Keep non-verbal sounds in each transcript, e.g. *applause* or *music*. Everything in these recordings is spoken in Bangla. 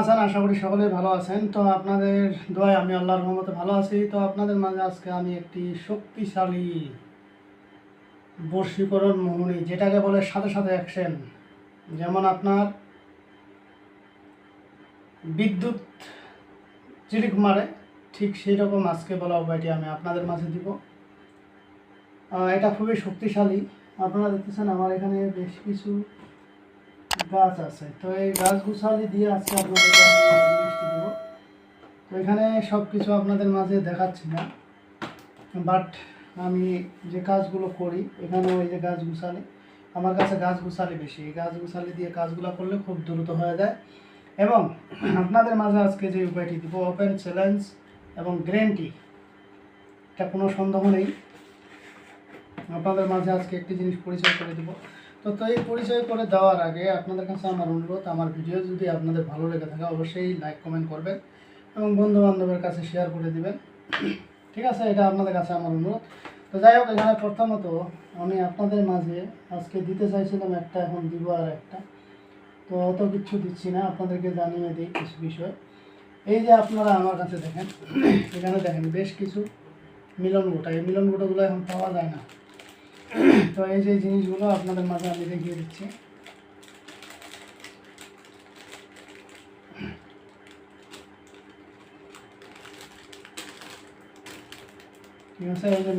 আছেন? আশা করি সকলেই ভালো আছেন। তো আপনাদের দোয়ায় আমি আল্লাহর রহমতে ভালো আছি। তো আপনাদের মাঝে আজকে আমি একটি শক্তিশালী বর্ষীকরণ মোহনী, যেটাকে বলে সাথে সাথে অ্যাকশন যেমন আপনার বিদ্যুৎ চিরিক মারে, ঠিক সেই রকম আজকে বলা উপায়টি আমি আপনাদের মাঝে দিব। এটা খুবই শক্তিশালী। আপনারা দেখতেছেন আমার এখানে বেশ কিছু গাছ আছে। তো এই গাছ গুছালি দিয়ে আজকে দেবো। তো এখানে সব কিছু আপনাদের মাঝে দেখাচ্ছি না বাট আমি যে কাজগুলো করি এখানে ওই যে গাছ গুছালি আমার কাছে গাছ গুছালি বেশি। এই গাছ গুছালি দিয়ে কাজগুলো করলে খুব দ্রুত হয়ে যায়। এবং আপনাদের মাঝে আজকে যে উপায়টি দিব ওপেন চ্যালেঞ্জ এবং গ্যারেন্টি এটা কোনো সন্দেহ নেই। আপনাদের মাঝে আজকে একটি জিনিস পরিচয় করে দিব। তো তো এই পরিচয় করে দেওয়ার আগে আপনাদের কাছে আমার অনুরোধ, আমার ভিডিও যদি আপনাদের ভালো লেগে থাকে, অবশ্যই লাইক, কমেন্ট করবেন এবং বন্ধু বান্ধবের কাছে শেয়ার করে দিবেন। ঠিক আছে, এটা আপনাদের কাছে আমার অনুরোধ। তো যাই হোক, এখানে প্রথমত আমি আপনাদের মাঝে আজকে দিতে চাইছিলাম একটা, এখন দিব আর একটা। তো অত কিছু দিচ্ছি না, আপনাদেরকে জানিয়ে দিই কিছু বিষয়। এই যে আপনারা আমার কাছে দেখেন, এখানে দেখেন বেশ কিছু মিলন গোটা। এই মিলন গোটাগুলো এখন পাওয়া যায় না। তো এই যে জিনিসগুলো আপনাদের মাঝে আমি দেখিয়ে দিচ্ছি।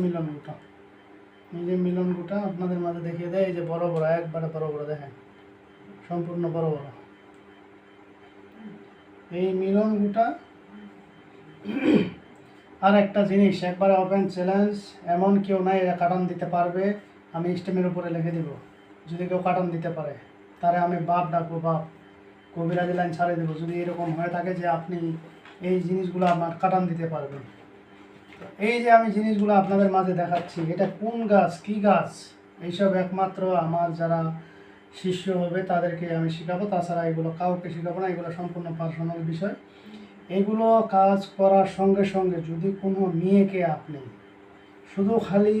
মিলন গুটা। এই যে মিলন গোটা আপনাদের মাঝে দেখিয়ে দেয়, এই যে বড় বড়, একবারে বড় বড় দেখেন। সম্পূর্ণ বড় বড়। এই মিলন গোটা আর একটা জিনিস, একবারে ওপেন চ্যালেঞ্জ এমন কেউ নাই এরা কাটান দিতে পারবে, আমি স্টেমের উপরে লিখে দিব। যদি কেউ কাটান দিতে পারে, তারে আমি বাপ ডাকবো, বাপ। কবিরাজি লাইন ছাড়িয়ে দেবো। যদি এরকম হয়ে থাকে যে আপনি এই জিনিসগুলো আপনার কাটান দিতে পারবেন। এই যে আমি জিনিসগুলো আপনাদের মাঝে দেখাচ্ছি, এটা কোন গাছ, কি গাছ? এইসব একমাত্র আমার যারা শিষ্য হবে, তাদেরকে আমি শেখাবো। তাছাড়া এগুলো কাউকে শেখাবো না, এগুলো সম্পূর্ণ পার্সোনাল বিষয়। এগুলো কাজ করার সঙ্গে সঙ্গে যদি কোনো মেয়েকে আপনি শুধু খালি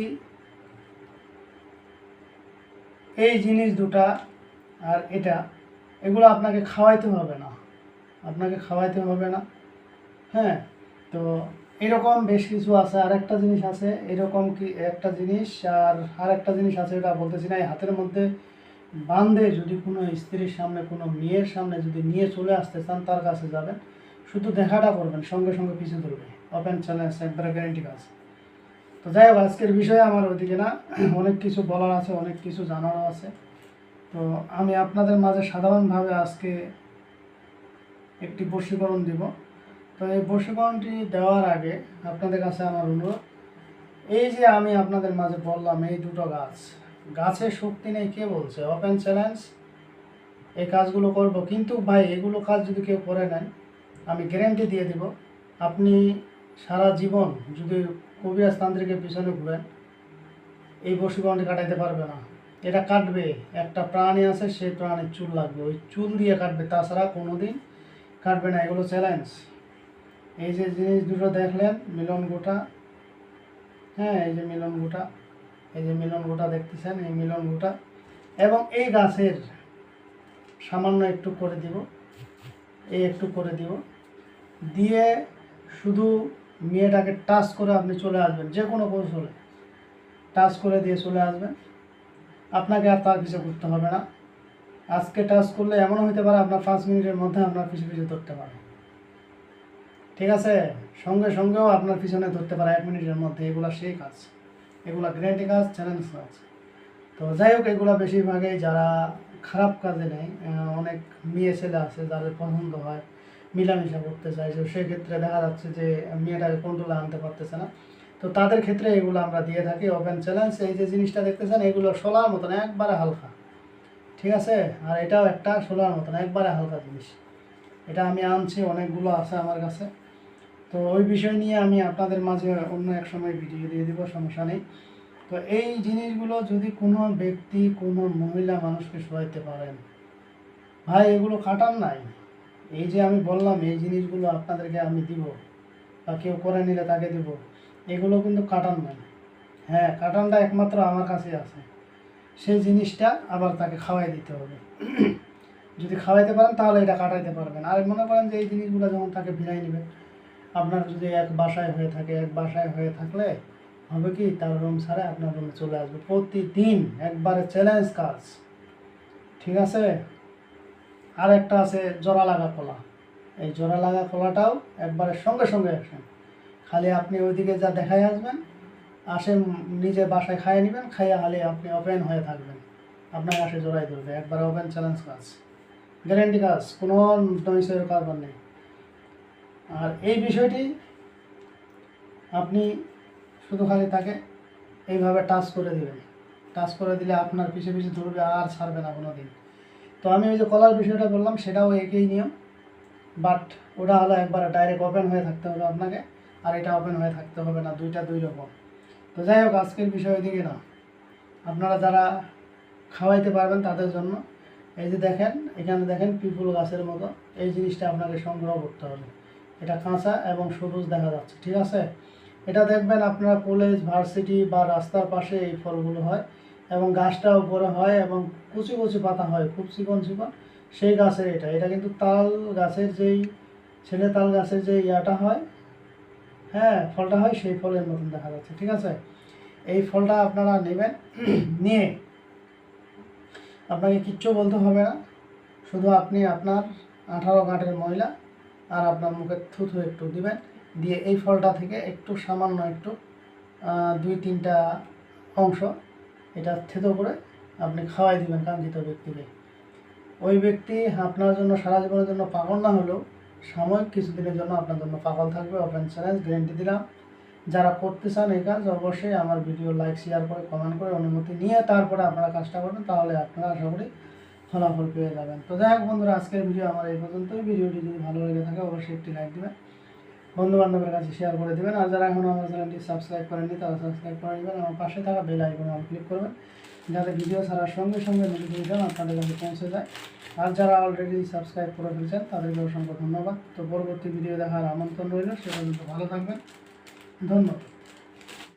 এই জিনিস দুটা আর এটা, এগুলো আপনাকে খাওয়াইতে হবে না। আপনাকে খাওয়াইতে হবে না। হ্যাঁ তো এরকম বেশ কিছু আছে। আর একটা জিনিস আছে, এরকম কি একটা জিনিস আর আর একটা জিনিস আছে এটা বলতেছি না, এই হাতের মধ্যে বান্ধে যদি কোনো স্ত্রীর সামনে, কোনো মেয়ের সামনে যদি নিয়ে চলে আসতে চান, তার কাছে যাবেন। শুধু দেখাটা করবেন, সঙ্গে সঙ্গে পিছু ধরবে ওপেন চ্যালেঞ্জ একবারে গ্যারেন্টি কাজ তো যাই হোক, আজকের বিষয়ে আমার ওইদিকে না, *clears throat* অনেক কিছু বলার আছে, অনেক কিছু জানারও আছে। তো আমি আপনাদের মাঝে সাধারণভাবে আজকে একটি বশীকরণ দিব। তো এই বশীকরণটি দেওয়ার আগে আপনাদের কাছে আমার অনুরোধ, এই যে আমি আপনাদের মাঝে বললাম এই দুটো গাছ গাছের শক্তি নেই কে বলছে? ওপেন চ্যালেঞ্জ এই কাজগুলো করব। কিন্তু ভাই, এগুলো কাজ যদি কেউ করে নেন আমি গ্যারেন্টি দিয়ে দিব, আপনি সারা জীবন যদি কবিরাজ তান্ত্রিকের পিছনে ঘুরেন, এই বশীকরণটি কাটাইতে পারবে না। এটা কাটবে, একটা প্রাণী আছে সেই প্রাণীর চুল লাগবে। ওই চুল দিয়ে কাটবে, তাছাড়া কোনো দিন কাটবে না। এগুলো চ্যালেঞ্জ এই যে জিনিস দুটো দেখলেন, মিলন গোটা হ্যাঁ এই যে মিলন গোটা এই যে মিলন গোটা দেখতেছেন, এই মিলন গোটা এবং এই গাছের সামান্য একটু করে দিব। এই একটু করে দিব। দিয়ে শুধু মেয়েটাকে টাচ করে আপনি চলে আসবেন, যে কোনো কৌশলে। টাচ করে দিয়ে চলে আসবেন। আপনাকে আর তার কিছু করতে হবে না। আজকে টাচ করলে এমনও হতে পারে আপনার পাঁচ মিনিটের মধ্যে আপনার পিছু পিছু ধরতে পারে ঠিক আছে? সঙ্গে সঙ্গেও আপনার পিছনে ধরতে পারে এক মিনিটের মধ্যে। এগুলা সেই কাজ। এগুলো গ্যারেন্টি কাজ, চ্যালেঞ্জ কাজ। তো যাই হোক, এগুলো বেশিরভাগই যারা খারাপ কাজে নেই অনেক মেয়ে ছেলে আছে যাদের পছন্দ হয়, মিলামিশা করতে চাইছে সেক্ষেত্রে দেখা যাচ্ছে যে মেয়েটাকে কন্ট্রোলে আনতে পারতেছে না। তো তাদের ক্ষেত্রে এগুলো আমরা দিয়ে থাকি ওপেন চ্যালেঞ্জ এই যে জিনিসটা দেখতেছেন, এগুলো সোলার মতন, একবারে হালকা। ঠিক আছে? আর এটাও একটা সোলার মতন, একবারে হালকা জিনিস। এটা আমি আনছি, অনেকগুলো আছে আমার কাছে। তো ওই বিষয় নিয়ে আমি আপনাদের মাঝে অন্য এক সময় ভিডিও দিয়ে দিব, সমস্যা নেই। তো এই জিনিসগুলো যদি কোনো ব্যক্তি, কোনো মহিলা মানুষকে শোয়াইতে পারেন, ভাই, এগুলো কাটার নাই। এই যে আমি বললাম, এই জিনিসগুলো আপনাদেরকে আমি দিব বা কেউ করে নিলে তাকে দিব, এগুলো কিন্তু কাটান নাই। হ্যাঁ কাটানটা একমাত্র আমার কাছে আছে। সেই জিনিসটা আবার তাকে খাওয়াই দিতে হবে। *clears throat* যদি খাওয়াইতে পারেন, তাহলে এটা কাটাইতে পারবেন। আর মনে করেন যে এই জিনিসগুলো যখন তাকে ভিড়াই নেবেন, আপনার যদি এক বাসায় হয়ে থাকে, এক বাসায় হয়ে থাকলে হবে কি? তার রুম ছাড়া আপনার রুমে চলে আসবে। প্রতিদিন একবারে চ্যালেঞ্জ কাজ। ঠিক আছে? আর একটা আছে জোড়া লাগা কলা। এই জোড়া লাগা কলাটাও একবারে সঙ্গে সঙ্গে অ্যাকশন খালি আপনি ওইদিকে যা দেখায় আসবেন, আসে নিজে বাসায় খাইয়ে নেবেন, খাইয়ে খালি আপনি ওপেন হয়ে থাকবেন। আপনার আসে জোড়াই ধরবে। একবারে ওপেন চ্যালেঞ্জ কাজ। গ্যারেন্টি কাজ। কোনো নয়সের কারবার নেই। আর এই বিষয়টি আপনি শুধু খালি তাকে এইভাবে টাচ করে দেবেন। টাচ করে দিলে আপনার পিছে পিছে ধরবে, আর ছাড়বে না কোনো দিন তো আমি ওই যে কলার বিষয়টা বললাম, সেটাও একই নিয়ম। বাট ওটা হলো একবার ডাইরেক্ট ওপেন হয়ে থাকতে হবে আপনাকে, আর এটা ওপেন হয়ে থাকতে হবে না, দুইটা দুই রকম। তো যাই হোক, আজকের বিষয় দিকে না। আপনারা যারা খাওয়াইতে পারবেন তাদের জন্য, এই যে দেখেন, এখানে দেখেন পিপুল গাছের মতো, এই জিনিসটা আপনাকে সংগ্রহ করতে হবে। এটা কাঁচা এবং সবুজ দেখা যাচ্ছে, ঠিক আছে? এটা দেখবেন আপনার কলেজ, ভার্সিটি বা রাস্তার পাশে এই ফলগুলো হয় এবং গাছটা উপরে হয় এবং কুচি কুচি পাতা হয় খুব চিকন চিকন সেই গাছের এটা। এটা কিন্তু তাল গাছের যেই, ছেলে তাল গাছের যে ইয়াটা হয় হ্যাঁ ফলটা হয় সেই ফলের মতন দেখা যাচ্ছে, ঠিক আছে? এই ফলটা আপনারা নেবেন, নিয়ে আপনাকে কিচ্ছু বলতে হবে না। শুধু আপনি আপনার আঠারো গাঁটের ময়লা আর আপনার মুখে থুথু একটু দিবেন। দিয়ে এই ফলটা থেকে একটু সামান্য একটু দুই তিনটা অংশ এটা থেতো করে আপনি খাওয়াই দিবেন কাঙ্ক্ষিত ব্যক্তিকে। ওই ব্যক্তি আপনার জন্য, সারা জীবনের জন্য পাগল না হলেও সাময়িক কিছুদিনের জন্য আপনার জন্য পাগল থাকবে। ওপেন চ্যালেঞ্জ গ্যারেন্টি দিলাম। যারা করতে চান এই কাজ, অবশ্যই আমার ভিডিও লাইক শেয়ার করে কমেন্ট করে অনুমতি নিয়ে তারপরে আপনারা কাজটা করবেন, তাহলে আপনারা আশা করি ফলাফল পেয়ে যাবেন। তো যাই হোক বন্ধুরা, আজকের ভিডিও আমার এই পর্যন্তই। ভিডিওটি যদি ভালো লেগে থাকে, অবশ্যই একটি লাইক দেবেন। বন্ধু বান্ধবের কাছে শেয়ার করে দেবেন। আর যারা এখন আমার চ্যানেলটি সাবস্ক্রাইব করেননি, তারা সাবস্ক্রাইব করে নেবেন আমার পাশে থাকা বেল আইকনে অন ক্লিক করবেন। যাতে ভিডিও ছাড়ার সঙ্গে সঙ্গে নোটিফিকেশন আপনাদের কাছে পৌঁছে যায়। আর যারা অলরেডি সাবস্ক্রাইব করে ফেলছেন তাদেরকে অসংখ্য ধন্যবাদ। তো পরবর্তী ভিডিও দেখার আমন্ত্রণ রইল। সেটা কিন্তু ভালো থাকবেন। ধন্যবাদ।